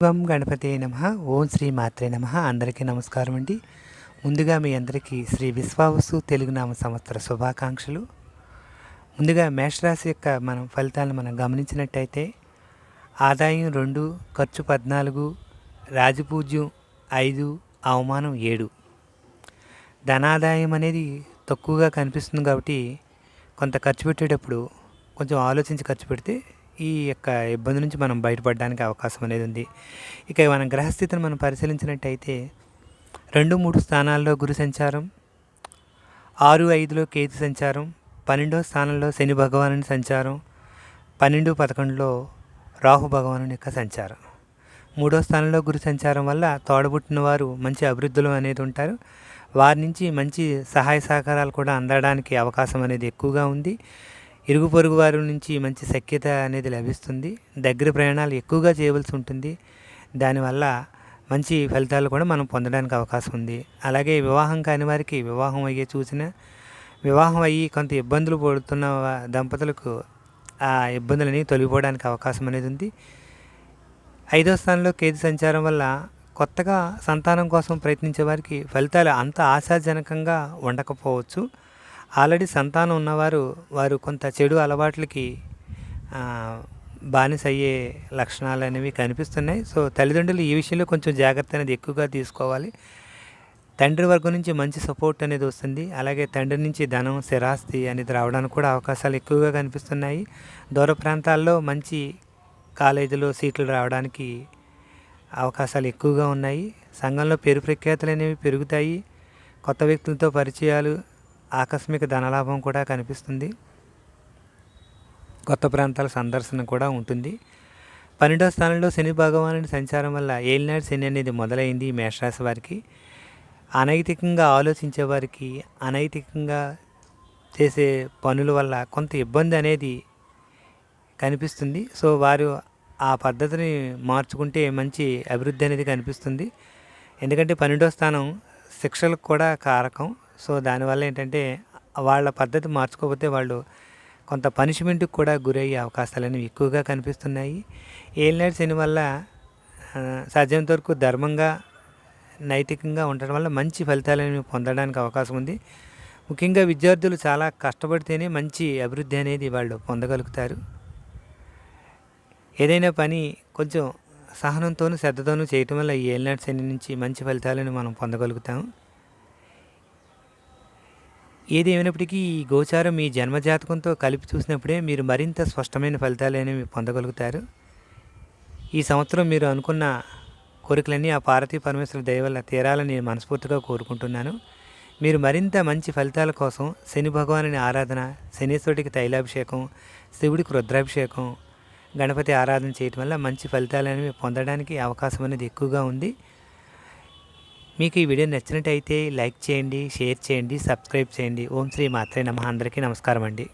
శివం గణపతి నమ. ఓం శ్రీ మాత్రే నమ. అందరికీ నమస్కారం అండి. ముందుగా మీ అందరికీ శ్రీ విశ్వావసు తెలుగునామ సంవత్సర శుభాకాంక్షలు. ముందుగా మేషరాశి యొక్క మనం ఫలితాలను మనం గమనించినట్టయితే ఆదాయం రెండు ఖర్చు పద్నాలుగు రాజపూజ్యం ఐదు అవమానం ఏడు. ధనాదాయం అనేది తక్కువగా కనిపిస్తుంది కాబట్టి కొంత ఖర్చు పెట్టేటప్పుడు కొంచెం ఆలోచించి ఖర్చు పెడితే ఈ యొక్క ఇబ్బంది నుంచి మనం బయటపడడానికి అవకాశం అనేది ఉంది. ఇక మన గ్రహస్థితిని మనం పరిశీలించినట్టయితే రెండు మూడు స్థానాల్లో గురు సంచారం ఆరు ఐదులో కేతు సంచారం పన్నెండో స్థానంలో శని భగవానుని సంచారం పన్నెండు పదకొండులో రాహు భగవానుని యొక్క సంచారం. మూడో స్థానంలో గురు సంచారం వల్ల తోడబుట్టిన వారు మంచి అభివృద్ధిలో అనేది ఉంటారు. వారి నుంచి మంచి సహాయ సహకారాలు కూడా అందడానికి అవకాశం అనేది ఎక్కువగా ఉంది. ఇరుగు పొరుగు వారి నుంచి మంచి సఖ్యత అనేది లభిస్తుంది. దగ్గర ప్రయాణాలు ఎక్కువగా చేయవలసి ఉంటుంది. దానివల్ల మంచి ఫలితాలు కూడా మనం పొందడానికి అవకాశం ఉంది. అలాగే వివాహం కాని వారికి వివాహం అయ్యే చూసిన వివాహం అయ్యి కొంత ఇబ్బందులు పడుతున్న దంపతులకు ఆ ఇబ్బందులని తొలగిపోవడానికి అవకాశం అనేది ఉంది. ఐదో స్థానంలో కేతు సంచారం వల్ల కొత్తగా సంతానం కోసం ప్రయత్నించే వారికి ఫలితాలు అంత ఆశాజనకంగా ఉండకపోవచ్చు. ఆల్రెడీ సంతానం ఉన్నవారు వారు కొంత చెడు అలవాట్లకి బానిస అయ్యే లక్షణాలు అనేవి కనిపిస్తున్నాయి. సో తల్లిదండ్రులు ఈ విషయంలో కొంచెం జాగ్రత్త అనేది ఎక్కువగా తీసుకోవాలి. తండ్రి వర్గం నుంచి మంచి సపోర్ట్ అనేది వస్తుంది. అలాగే తండ్రి నుంచి ధనం స్థిరాస్తి అనేది రావడానికి కూడా అవకాశాలు ఎక్కువగా కనిపిస్తున్నాయి. దూర ప్రాంతాల్లో మంచి కాలేజీలో సీట్లు రావడానికి అవకాశాలు ఎక్కువగా ఉన్నాయి. సంఘంలో పేరు ప్రఖ్యాతులు అనేవి పెరుగుతాయి. కొత్త వ్యక్తులతో పరిచయాలు ఆకస్మిక ధనలాభం కూడా కనిపిస్తుంది. కొత్త ప్రాంతాల సందర్శన కూడా ఉంటుంది. పన్నెండవ స్థానంలో శని భగవానుడి సంచారం వల్ల ఏలినాడు శని అనేది మొదలైంది ఈ మేషరాశి వారికి. అనైతికంగా ఆలోచించే వారికి అనైతికంగా చేసే పనుల వల్ల కొంత ఇబ్బంది అనేది కనిపిస్తుంది. సో వారు ఆ పద్ధతిని మార్చుకుంటే మంచి అభివృద్ధి అనేది కనిపిస్తుంది. ఎందుకంటే పన్నెండో స్థానం శిక్షలకు కూడా కారకం. సో దానివల్ల ఏంటంటే వాళ్ళ పద్ధతి మార్చుకోకపోతే వాళ్ళు కొంత పనిష్మెంట్కి కూడా గురయ్యే అవకాశాలు అనేవి ఎక్కువగా కనిపిస్తున్నాయి. ఏలినాడు శని వల్ల ఆ, వరకు ధర్మంగా నైతికంగా ఉండడం వల్ల మంచి ఫలితాలను పొందడానికి అవకాశం ఉంది. ముఖ్యంగా విద్యార్థులు చాలా కష్టపడితేనే మంచి అభివృద్ధి అనేది వాళ్ళు పొందగలుగుతారు. ఏదైనా పని కొంచెం సహనంతోనూ శ్రద్ధతోనూ చేయటం వల్ల ఈ ఏలినాటి శని నుంచి మంచి ఫలితాలను మనం పొందగలుగుతాం. ఏది ఈ గోచారం మీ జన్మజాతకంతో కలిపి చూసినప్పుడే మీరు మరింత స్పష్టమైన ఫలితాలు అనేవి పొందగలుగుతారు. ఈ సంవత్సరం మీరు అనుకున్న కోరికలన్నీ ఆ పార్వతీ పరమేశ్వర దయ వల్ల తీరాలని నేను మనస్ఫూర్తిగా కోరుకుంటున్నాను. మీరు మరింత మంచి ఫలితాల కోసం శని భగవానుని ఆరాధన శనీశ్వరుడికి తైలాభిషేకం శివుడికి రుద్రాభిషేకం గణపతి ఆరాధన చేయటం వల్ల మంచి ఫలితాలు అనేవి పొందడానికి అవకాశం అనేది ఎక్కువగా ఉంది. మీకు ఈ వీడియో నచ్చినట్టయితే లైక్ చేయండి షేర్ చేయండి సబ్స్క్రైబ్ చేయండి. ఓం శ్రీ మాత్రే నమ. అందరికీ నమస్కారం అండి.